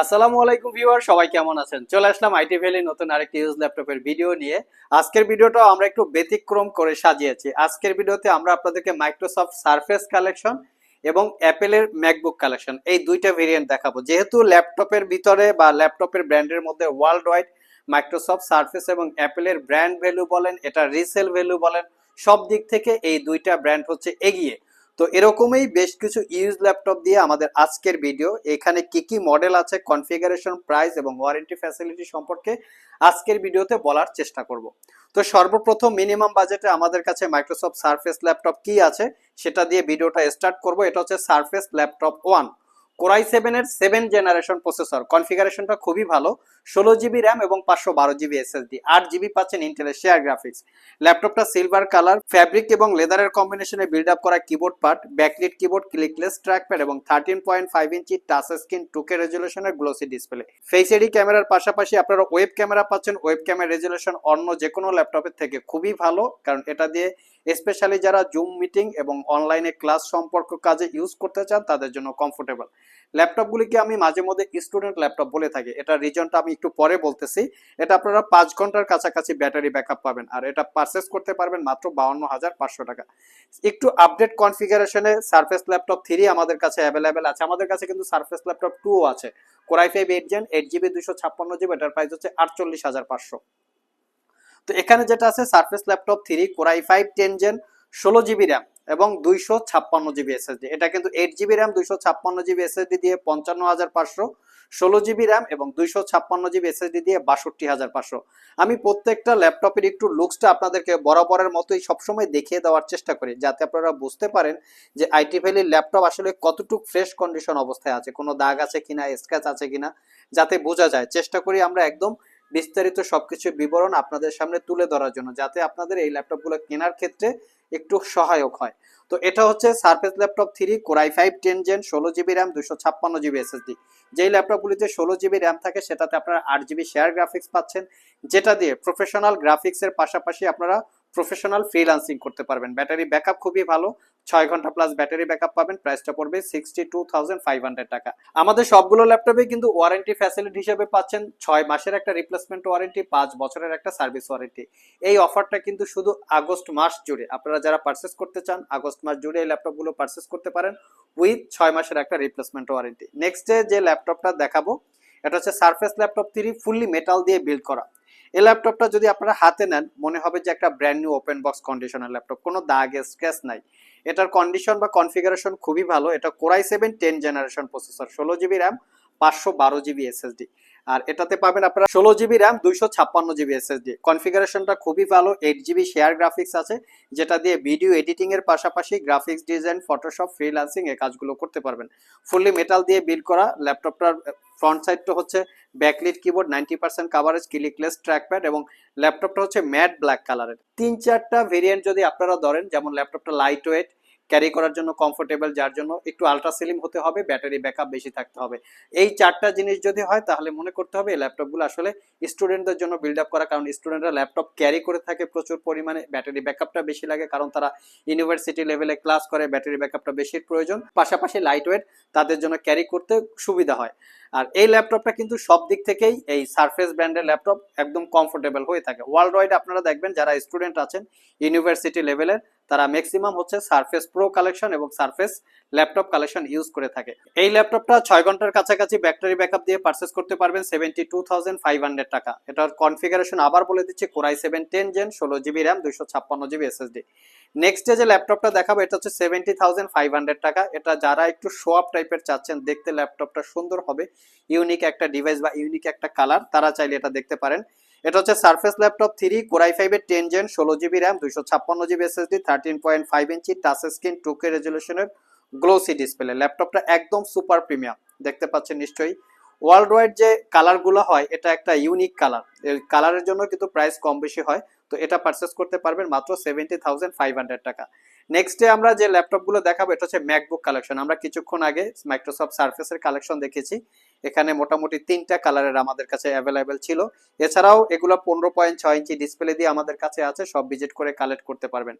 আসসালামু আলাইকুম ভিউয়ার, সবাই কেমন আছেন? চলে আসলাম আইটি ভ্যালি নতুন আরেকটি ইউজ ল্যাপটপের ভিডিও নিয়ে। আজকের ভিডিওটা আমরা একটু ব্যতিক্রম করে সাজিয়েছি। আজকের ভিডিওতে আমরা আপনাদেরকে মাইক্রোসফট সারফেস কালেকশন এবং অ্যাপেলের ম্যাকবুক কালেকশন এই দুইটা ভেরিয়েন্ট দেখাবো। যেহেতু ল্যাপটপের ভিতরে বা ল্যাপটপের ব্র্যান্ডের মধ্যে ওয়ার্ল্ড ওয়াইড মাইক্রোসফট সারফেস এবং অ্যাপেলের ব্র্যান্ড ভ্যালু বলেন, এটা রিসেল ভ্যালু বলেন, সব দিক থেকে এই দুইটা ব্র্যান্ড হচ্ছে এগিয়ে। তো এরকমই বেশ কিছু ইউজ ল্যাপটপ দিয়ে আমাদের আজকের ভিডিও এখানে কি কি মডেল আছে কনফিগারেশন প্রাইস এবং ওয়ারেন্টি ফ্যাসিলিটি সম্পর্কে আজকের ভিডিওতে বলার চেষ্টা করব। তো সর্বপ্রথম মিনিমাম বাজেটে আমাদের কাছে মাইক্রোসফট সারফেস ল্যাপটপ কি আছে, সেটা দিয়ে ভিডিওটা স্টার্ট করব। এটা হচ্ছে Surface laptop one core i সেভেনের সেভেন জেনারেশন প্রসেসর কনফিগারেশনটা খুবই ভালো। ষোলো জিবি র্যাম এবং পাঁচশো বারো জিবি এসএসডি আট জিবি পাচ্ছেন ইন্টেলের শেয়ার গ্রাফিক্স ল্যাপটপটা সিলভার কালার ফ্যাব্রিক এবং লেদারের কম্বিনেশনে বিল্ড আপ করা keyboard part backlit keyboard clickless trackpad এবং thirteen point five inch touch screen two K রেজুলেশনের glossy display face এডি ক্যামেরার পাশাপাশি আপনারা ওয়েব ক্যামেরা পাচ্ছেন। ওয়েব ক্যামেরা রেজুলেশন অন্য যে কোনো ল্যাপটপের থেকে খুবই ভালো, কারণ এটা দিয়ে স্পেশালি যারা জুম মিটিং এবং অনলাইনে ক্লাস সম্পর্ক কাজে ইউজ করতে চান, তাদের জন্য কমফোর্টেবল ল্যাপটপগুলিকে আমি মাঝে মধ্যে স্টুডেন্ট ল্যাপটপ বলে থাকি? এটা রিজনটা আমি একটু পরে বলতেছি। এটা আপনারা পাঁচ ঘণ্টার কাছাকাছি ব্যাটারি ব্যাকআপ পাবেন। আর এটা পারচেস করতে পারবেন মাত্র বাউন্ন হাজার পাঁচশো টাকা। একটু আপডেট কনফিগারেশনে সারফেস ল্যাপটপ থ্রি আমাদের কাছে অ্যাভেলেবেল আছে। আমাদের কাছে কিন্তু সারফেস ল্যাপটপ টু আছে। Core i five eight gen eight GB দুশো ছাপ্পান্ন জিবি এটার প্রাইস হচ্ছে আটচল্লিশ হাজার পাঁচশো। তো এখানে যেটা আছে Surface laptop three core i five ten gen ষোলো জিবি র্যাম এবং দুইশো ছাপ্পান্ন জিবি এসএসডি এটা কিন্তু এইট জিবি র্যাম দুইশো ছাপ্পান্ন জিবি এসএসডি দিয়ে পঞ্চান্ন হাজার পাঁচশো, ষোলো জিবি র্যাম এবং দুইশো ছাপ্পান্ন জিবি এসএসডি দিয়ে বাষট্টি হাজার পাঁচশো। আমি প্রত্যেকটা ল্যাপটপের একটু লুকসটা আপনাদেরকে বরাবরের মতোই সবসময় দেখিয়ে দেওয়ার চেষ্টা করি, যাতে আপনারা বুঝতে পারেন যে আইটি ভ্যালির ল্যাপটপ আসলে কতটুকু ফ্রেশ কন্ডিশন অবস্থায় আছে, কোনো দাগ আছে কিনা স্ক্র্যাচ আছে কিনা, যাতে বোঝা যায়। চেষ্টা করি আমরা একদম বিস্তারিত সবকিছু বিবরণ আপনাদের সামনে তুলে ধরার জন্য, যাতে আপনাদের এই ল্যাপটপগুলো কেনার ক্ষেত্রে একটু সহায়ক হয়। তো এটা হচ্ছে Surface laptop three core i five ten gen ষোলো জিবি র্যাম দুশো ছাপ্পান্ন জিবি এসএসডি যেই ল্যাপটপগুলিতে ষোলো জিবি র্যাম থাকে, সেটাতে আপনারা আট জিবি শেয়ার গ্রাফিক্স পাচ্ছেন, যেটা দিয়ে প্রফেশনাল গ্রাফিক্সের পাশাপাশি আপনারা প্রফেশনাল ফ্রিলান্সিং করতে পারবেন। ব্যাটারি ব্যাকআপ খুবই ভালো ছয় ঘণ্টা প্লাস ব্যাটারি ব্যাকআপ পাবেন। প্রাইসটা পড়বে sixty two thousand five hundred টাকা। আমাদের সবগুলো ল্যাপটপে কিন্তু ওয়ারেন্টি ফ্যাসিলিটি হিসেবে পাচ্ছেন। ছয় মাসের একটা রিপ্লেসমেন্ট ওয়ারেন্টি পাঁচ বছরের একটা সার্ভিস ওয়ারেন্টি এই অফারটা কিন্তু শুধু আগস্ট মাস জুড়ে। আপনারা যারা পারচেস করতে চান, আগস্ট মাস জুড়ে এই ল্যাপটপগুলো পারচেস করতে পারেন উইথ ছয় মাসের একটা রিপ্লেসমেন্ট ওয়ারেন্টি নেক্সট ডে যে ল্যাপটপটা দেখাবো, এটা হচ্ছে Surface laptop three fully metal দিয়ে বিল্ড করা। এই ল্যাপটপটা যদি আপনারা হাতে নেন, মনে হবে যে একটা ব্র্যান্ড নিউ ওপেন বক্স কন্ডিশনের ল্যাপটপ। কোনো দাগ স্ক্র্যাচ নাই। এটার কন্ডিশন বা কনফিগারেশন খুবই ভালো। এটা core i seven ten generation processor ষোলো জিবি র্যাম পাঁচশো বারো জিবি এসএসডি আর এটাতে পাবেন আপনারা ষোলো জিবি র্যাম, দুইশো ছাপ্পান্ন জিবি এসএসডি। কনফিগারেশনটা খুবই ভালো এইট জিবি শেয়ার গ্রাফিক্স আছে। যেটা দিয়ে ভিডিও এডিটিং এর পাশাপাশি গ্রাফিক্স ডিজাইন ফটোশপ ফ্রিল্যান্সিং এ কাজগুলো করতে পারবেন। ফুললি মেটাল দিয়ে বিল্ড করা ল্যাপটপটার ফ্রন্ট সাইডটা হচ্ছে backlit keyboard ninety percent coverage clickless trackpad এবং ল্যাপটপটা হচ্ছে ম্যাট ব্ল্যাক কালারের তিন চারটা ভেরিয়েন্ট যদি আপনারা ধরেন, যেমন ল্যাপটপটা লাইট ওয়েট ক্যারি করার জন্য কমফোর্টেবল যার জন্য একটু আলট্রা সিলিম হতে হবে ব্যাটারি ব্যাকআপ বেশি থাকতে হবে। এই চারটা জিনিস যদি হয়, তাহলে মনে করতে হবে এই ল্যাপটপগুলো আসলে স্টুডেন্টদের জন্য বিল্ড আপ করা, কারণ স্টুডেন্টরা ল্যাপটপ ক্যারি করে থাকে প্রচুর পরিমাণে ব্যাটারি ব্যাকআপটা বেশি লাগে, কারণ তারা ইউনিভার্সিটি লেভেলে ক্লাস করে ব্যাটারি ব্যাকআপটা বেশি প্রয়োজন। পাশাপাশি লাইট ওয়েট তাদের জন্য ক্যারি করতে সুবিধা হয়। আর এই ল্যাপটপটা কিন্তু সব দিক থেকেই এই সারফেস ব্র্যান্ডের ল্যাপটপ একদম কমফোর্টেবল হয়ে থাকে। ওয়ার্ল্ড ওয়াইড আপনারা দেখবেন, যারা স্টুডেন্ট আছেন ইউনিভার্সিটি লেভেলের তারা ম্যাক্সিমাম হচ্ছে সারফেস প্রো কালেকশন এবং সারফেস ল্যাপটপ কালেকশন ইউজ করে থাকে। এই ল্যাপটপটা ছয় ঘণ্টার কাছাকাছি ব্যাটারি ব্যাকআপ দিয়ে পারচেস করতে পারবেন seventy two thousand five hundred টাকা। এটার কনফিগারেশন আবার বলে দিচ্ছি core i seven ten gen ষোলো জিবি র্যাম দুইশো ছাপ্পান্ন জিবি এসএসডি নেক্সট যে ল্যাপটপটা দেখাবো, এটা হচ্ছে সেভেন্টি থাউজেন্ড ফাইভ হান্ড্রেড টাকা। এটা যারা একটু শো আপ টাইপের চাচ্ছেন, দেখতে ল্যাপটপটা সুন্দর হবে ইউনিক একটা ডিভাইস বা ইউনিক একটা কালার তারা চাইলে এটা দেখতে পারেন। এটা হচ্ছে Surface laptop three core i five এর টেন জেন ষোলো জিবি র্যাম দুইশো ছাপ্পান্ন GB S SSD thirteen point five inch touch screen two K রেজলিউশনের glossy display ল্যাপটপটা একদম সুপার প্রিমিয়াম দেখতে পাচ্ছেন নিশ্চয়ই। ওয়ার্ল্ড ওয়াইড যে কালারগুলো হয়, এটা একটা ইউনিক কালার কালারের জন্য কিন্তু প্রাইস কম বেশি হয়। তো এটা পারচেস করতে পারবেন মাত্র সেভেন্টি থাউজেন্ড ফাইভ হান্ড্রেড টাকা। নেক্সট ডে আমরা যে ল্যাপটপগুলো দেখাবো, এটা হচ্ছে ম্যাকবুক কালেকশন আমরা কিছুক্ষণ আগে মাইক্রোসফট সার্ফেসের কালেকশন দেখেছি। এখানে মোটামুটি তিনটা কালারের আমাদের কাছে অ্যাভেলেবেল ছিল। এছাড়াও এগুলো পনেরো পয়েন্ট ছয় ইঞ্চি ডিসপ্লে দিয়ে আমাদের কাছে আছে, সব ভিজিট করে কালেক্ট করতে পারবেন।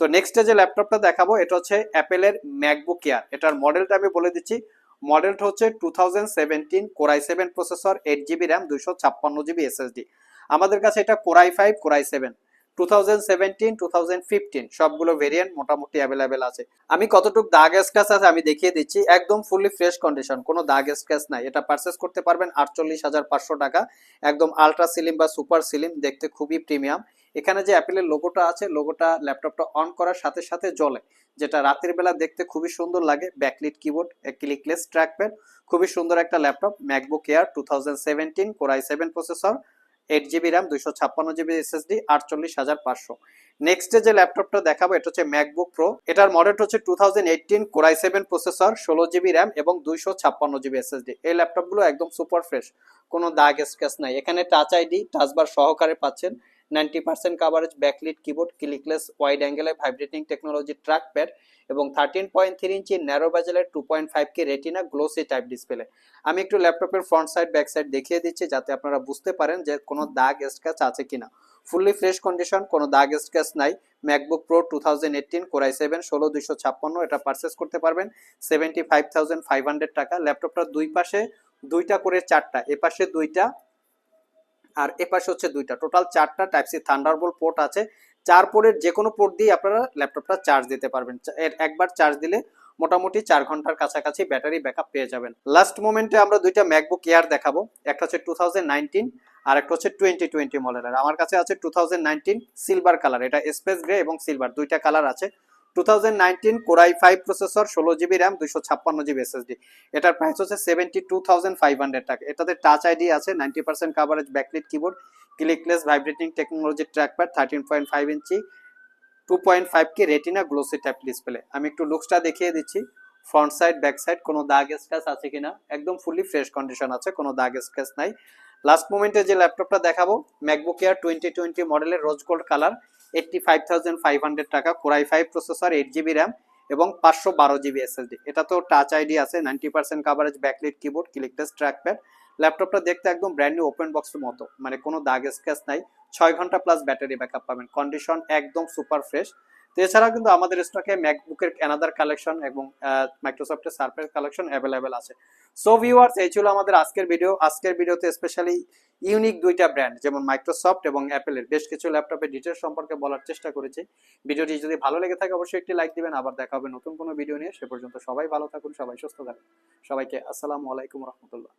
তো নেক্সট যে ল্যাপটপটা দেখাবো, এটা হচ্ছে অ্যাপেলের ম্যাকবুক এয়ার এটার মডেলটা আমি বলে দিচ্ছি। মডেলটা হচ্ছে two thousand seventeen core i seven processor eight GB RAM দুইশো ছাপ্পান্ন জিবি এসএসডি আমাদের কাছে এটা core i five, core i seven. Two thousand seventeen two thousand fifteen সবগুলো ভেরিয়েন্ট মোটামুটি অ্যাভেলেবেল আছে। আমি কতটুকু দাগ স্ক্র্যাচ আছে আমি দেখিয়ে দিচ্ছি। একদম ফুললি ফ্রেশ কন্ডিশন কোনো দাগ স্ক্র্যাচ নাই। এটা পারচেস করতে পারবেন আটচল্লিশ হাজার পাঁচশো টাকা। একদম আলট্রা সিলিম বা সুপার সিলিম দেখতে খুবই প্রিমিয়াম এখানে যে অ্যাপেলের লোগোটা আছে লোগোটা ল্যাপটপটা অন করার সাথে সাথে জ্বলে। যেটা রাতের বেলা দেখতে খুবই সুন্দর লাগে। ব্যাকলিট কিবোর্ড ক্লিকলেস ট্র্যাকপ্যাড খুবই সুন্দর একটা laptop MacBook Air two thousand seventeen core i seven processor eight GB RAM দুইশো ছাপ্পান্ন জিবি এসএসডি আটচল্লিশ হাজার পাঁচশো। নেক্সটে যে ল্যাপটপটা দেখাবো, এটা হচ্ছে ম্যাকবুক প্রো এটার মডেল হচ্ছে two thousand eighteen core i seven processor ষোলো জিবি র্যাম এবং দুইশো ছাপ্পান্ন জিবি এসএসডি এই ল্যাপটপগুলো একদম সুপার ফ্রেশ কোনো দাগ স্ক্যাচ নাই। এখানে টাচ আইডি টাচবার সহকারে পাচ্ছেন। Ninety percent coverage backlit keyboard clickless wide অ্যাঙ্গেলে ভাইব্রেটিং টেকনোলজি ট্র্যাক প্যাড এবং thirteen point three inch narrow বাজেলের two point five K retina glossy type display আমি একটু ল্যাপটপের ফ্রন্ট সাইড ব্যাক সাইড দেখিয়ে দিচ্ছি যাতে আপনারা বুঝতে পারেন যে কোনো দাগ স্ক্র্যাচ আছে কিনা। ফুললি ফ্রেশ কন্ডিশন কোনো দাগ স্ক্র্যাচ নাই। MacBook Pro two thousand eighteen core i seven ষোলো দুইশো ছাপ্পান্ন, এটা পারচেস করতে পারবেন। Seventy five thousand five hundred টাকা। ল্যাপটপটার দুই পাশে, দুইটা করে চারটা এ পাশে দুইটা আর এ পাশে হচ্ছে দুইটা। টোটাল চারটা টাইপ সি থান্ডারবোল্ট পোর্ট আছে। চার পোর্টের যে কোনো পোর্ট দিয়ে আপনারা ল্যাপটপটা চার্জ দিতে পারবেন। এর একবার চার্জ দিলে মোটামুটি চার ঘণ্টার কাছাকাছি ব্যাটারি ব্যাকআপ পেয়ে যাবেন। লাস্ট মোমেন্টে আমরা দুইটা ম্যাকবুক এয়ার দেখাবো। একটা হচ্ছে টু আর একটা হচ্ছে টোয়েন্টি টোয়েন্টি মডেলের আমার কাছে আছে টু সিলভার কালার এটা স্পেস গ্রে এবং সিলভার দুইটা কালার আছে। Two thousand nineteen core i five processor ষোলো জিবি র্যাম দুইশো ছাপ্পান্ন জিবি এসএসডি এটার প্রাইস হচ্ছে seventy two thousand five hundred টাকা। এটাতে টাচ আইডি আছে ninety percent coverage backlit keyboard clickless vibrating technology trackpad thirteen point five ইঞ্চি two point five K retina glossy type display আমি একটু লুকসটা দেখিয়ে দিচ্ছি। ফ্রন্ট সাইড ব্যাক সাইড কোনো দাগ scratch আছে কিনা? একদম ফুলি ফ্রেশ কন্ডিশন আছে, কোনো দাগ স্ক্র্যাচ নাই। লাস্ট মোমেন্টে যে ল্যাপটপটা দেখাবো ম্যাকবুক এয়ার টোয়েন্টি টোয়েন্টি মডেলের rose gold colour eighty five thousand five hundred টাকা core i five processor eight GB RAM এবং পাঁচশো বারো জিবি এসএসডি এটা তো টাচ আইডি আছে ninety percent coverage backlit keyboard clickless trackpad ল্যাপটপটা দেখতে একদম ব্র্যান্ড নিউ ওপেন বক্সের মতো মানে কোনো দাগ স্ক্যাচ নাই। ছয় ঘণ্টা প্লাস ব্যাটারি ব্যাকআপ পাবেন। কন্ডিশন একদম সুপার ফ্রেশ তো এছাড়াও কিন্তু আমাদের স্টকে ম্যাকবুকের অ্যানাদার কালেকশন এবং মাইক্রোসফটের সার্ফের কালেকশন অ্যাভেলেবেল আছে। সো ভিউয়ার্স এই ছিল আমাদের আজকের ভিডিও আজকের ভিডিওতে স্পেশালি ইউনিক দুইটা ব্র্যান্ড যেমন মাইক্রোসফট এবং অ্যাপেলের বেশ কিছু ল্যাপটপের ডিটেলস সম্পর্কে বলার চেষ্টা করেছি। ভিডিওটি যদি ভালো লেগে থাকে, অবশ্যই একটি লাইক দিবেন। আবার দেখা হবে নতুন কোনো ভিডিও নিয়ে। সে পর্যন্ত সবাই ভালো থাকুন, সবাই সুস্থ থাকুন। সবাইকে আসসালামু আলাইকুম রহমতুল্লাহ।